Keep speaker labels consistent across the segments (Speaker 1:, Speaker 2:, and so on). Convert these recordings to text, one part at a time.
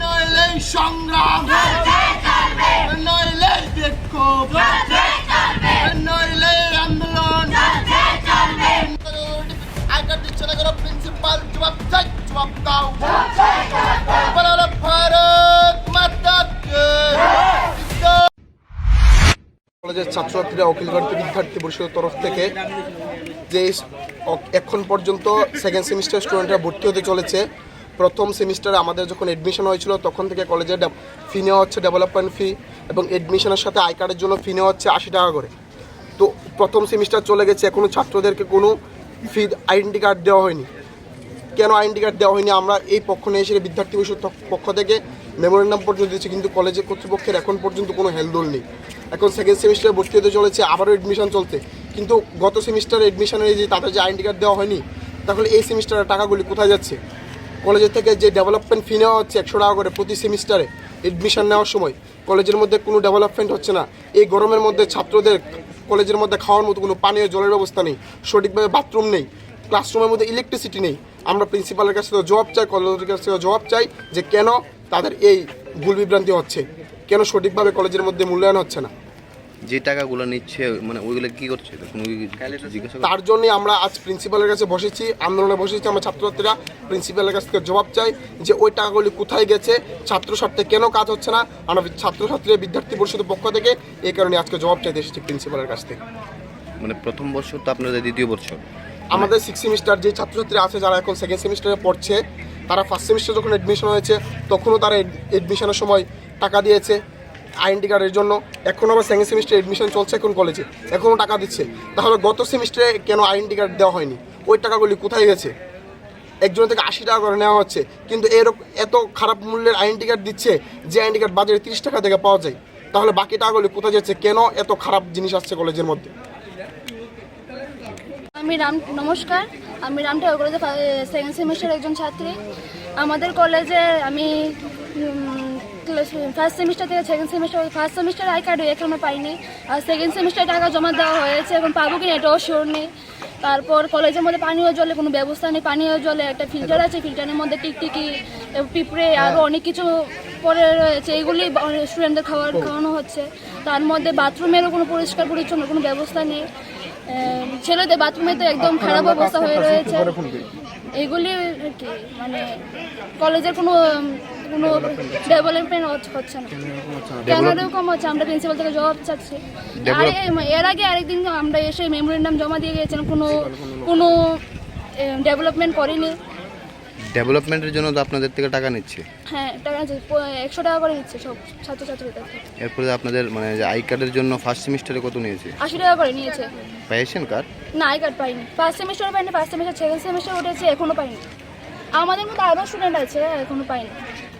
Speaker 1: নইলে সংগ্রাম নইলে বিক্ষোভ নইলে আন্দোলন আইকার দিচ্ছে না কেন প্রিন্সিপাল জবাব চাই জবাব দাও ভারত মাতা কলেজের ছাত্রছাত্রীরা অখিল ভারতীয় বিদ্যার্থী পরিষদের তরফ থেকে যে এখন পর্যন্ত সেকেন্ড সেমিস্টার স্টুডেন্টরা ভর্তি হতে চলেছে প্রথম সেমিস্টারে আমাদের যখন এডমিশন হয়েছিল, তখন থেকে কলেজে ফি নেওয়া হচ্ছে ডেভেলপমেন্ট ফি এবং এডমিশনের সাথে আই কার্ডের জন্য ফি নেওয়া হচ্ছে আশি টাকা করে। তো প্রথম সেমিস্টার চলে গেছে এখনও ছাত্রদেরকে কোনো ফি আইডেন্টি কার্ড দেওয়া হয়নি। কেন আইডেন্টি কার্ড দেওয়া হয়নি? আমরা এই পক্ষ নিয়ে এসে বিদ্যার্থী পরিষদ পক্ষ থেকে মেমোরেন্ডাম পর্যন্ত দিচ্ছি কিন্তু কলেজের কর্তৃপক্ষের এখন পর্যন্ত কোনো হেলদোল নেই। এখন সেকেন্ড সেমিস্টারে ভর্তি হতে চলেছে, আবারও এডমিশন চলছে। কিন্তু গত সেমিস্টারে এডমিশনের যে তাদের যে আইডেন্টি কার্ড দেওয়া হয়নি, তাহলে এই সেমিস্টারের টাকাগুলি কোথায় যাচ্ছে? কলেজের থেকে যে ডেভেলপমেন্ট ফি নেওয়া হচ্ছে একশো টাকা করে প্রতি সেমিস্টারে এডমিশন নেওয়ার সময়, কলেজের মধ্যে কোনো ডেভেলপমেন্ট হচ্ছে না। এই গরমের মধ্যে ছাত্রদের কলেজের মধ্যে খাওয়ার মতো কোনো পানীয় জলের ব্যবস্থা নেই, সঠিকভাবে বাথরুম নেই ক্লাসরুমের মধ্যে ইলেকট্রিসিটি নেই। আমরা প্রিন্সিপালের কাছে তো জবাব চাই কলেজের কাছ কাছে জবাব চাই যে কেন তাদের এই ভুল বিভ্রান্তি হচ্ছে, কেন সঠিকভাবে কলেজের মধ্যে মূল্যায়ন হচ্ছে না।
Speaker 2: যে টাকাগুলো নিচ্ছে মানে ওইগুলো কি করছে?
Speaker 1: তার জন্যই আমরা আজ প্রিন্সিপালের কাছে বসেছি আন্দোলনে বসেছি। আমরা ছাত্রছাত্রীরা প্রিন্সিপালের কাছ থেকে জবাব চাই যে ওই টাকাগুলি কোথায় গেছে ছাত্র স্বার্থে কেন কাজ হচ্ছে না? আমরা ছাত্রছাত্রী বিদ্যার্থী পরিষদের পক্ষ থেকে এই কারণে আজকে জবাব চাইতে এসেছি প্রিন্সিপালের কাছ থেকে।
Speaker 2: মানে প্রথম বছর তো আপনাদের দ্বিতীয় বছর।
Speaker 1: আমাদের সিক্স সেমিস্টার যে ছাত্রছাত্রী আছে যারা এখন সেকেন্ড সেমিস্টারে পড়ছে তারা ফার্স্ট সেমিস্টার যখন এডমিশন হয়েছে তখনও তারা এডমিশনের সময় টাকা দিয়েছে। আইডেন্টি কার্ডের জন্য এখন আবার সেকেন্ড সেমিস্টার এডমিশন চলছে এখন কলেজে এখনও টাকা দিচ্ছে। তাহলে গত সেমিস্টারে কেন আইডেন্টি কার্ড দেওয়া হয়নি? ওই টাকাগুলি কোথায় গেছে? একজনের থেকে আশি টাকা করে নেওয়া হচ্ছে, কিন্তু এরকম এত খারাপ মূল্যের আইডেন্টি কার্ড দিচ্ছে যে আইডেন্টি কার্ড বাজারে তিরিশ টাকা থেকে পাওয়া যায়। তাহলে বাকি টাকাগুলি কোথায় যাচ্ছে? কেন এত খারাপ জিনিস আসছে কলেজের মধ্যে?
Speaker 3: আমি রাম, নমস্কার। আমি রাম ঠাকুর কলেজে সেকেন্ড সেমিস্টার একজন ছাত্রী। আমাদের কলেজে আমি ফার্স্ট সেমিস্টার থেকে second semester first semester I card এখনও পাইনি। আর সেকেন্ড সেমিস্টার টাকা জমা দেওয়া হয়েছে এখন পাবো কিনা এটাও শিওর নেই। তারপর কলেজের মধ্যে পানীয় জলে কোনো ব্যবস্থা নেই। পানীয় জলে একটা ফিল্টার আছে ফিল্টারের মধ্যে টিকটিকি পিঁপড়ে আরও অনেক কিছু পরে রয়েছে। এগুলি স্টুডেন্টদের খাওয়ার খাওয়ানো হচ্ছে। তার মধ্যে বাথরুমেরও কোনো পরিষ্কার পরিচ্ছন্ন কোনো ব্যবস্থা নেই। ছেলেদের বাথরুমে তো একদম খারাপ অবস্থা হয়ে রয়েছে। এগুলি কি মানে কলেজের কোনো কোনো ডেভেলপমেন্ট হচ্ছে না। কেন এরকম হচ্ছে আমরা প্রিন্সিপাল থেকে জবাব চাচ্ছি। আর এর আগে আরেকদিন আমরা এসে মেমোরেন্ডাম জমা দিয়ে গিয়েছিলাম কোনো কোনো ডেভেলপমেন্ট করেনি।
Speaker 2: ডেভেলপমেন্টের জন্য তো আপনাদের থেকে টাকা নিচ্ছে।
Speaker 3: হ্যাঁ টাকা আছে একশো টাকা করে নিচ্ছে সব ছাত্রছাত্রীদের।
Speaker 2: এরপরে আপনাদের মানে যে আই কার্ডের জন্য ফার্স্ট সেমিস্টারে কত নিয়েছে?
Speaker 3: আশি টাকা করে নিয়েছে।
Speaker 2: পেয়েছেন কার্ড
Speaker 3: না আই কার্ড পাইনি। ফার্স্ট সেমিস্টার পাইনি ফার্স্ট সেমিস্টার সেকেন্ড সেমিস্টার উঠেছে এখনও পাইনি। আমাদের মতো আরও স্টুডেন্ট আছে এখনও পাইনি।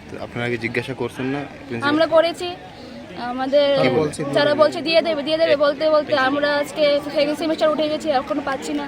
Speaker 2: তো আপনারা কি জিজ্ঞাসা করছেন না?
Speaker 3: আমরা করেছি আমাদের যারা বলছে? দিয়ে দেবে দিয়ে দেবে বলতে বলতে আমরা আজকে সেকেন্ড সেমিস্টার উঠে গেছি এখনও পাচ্ছি না।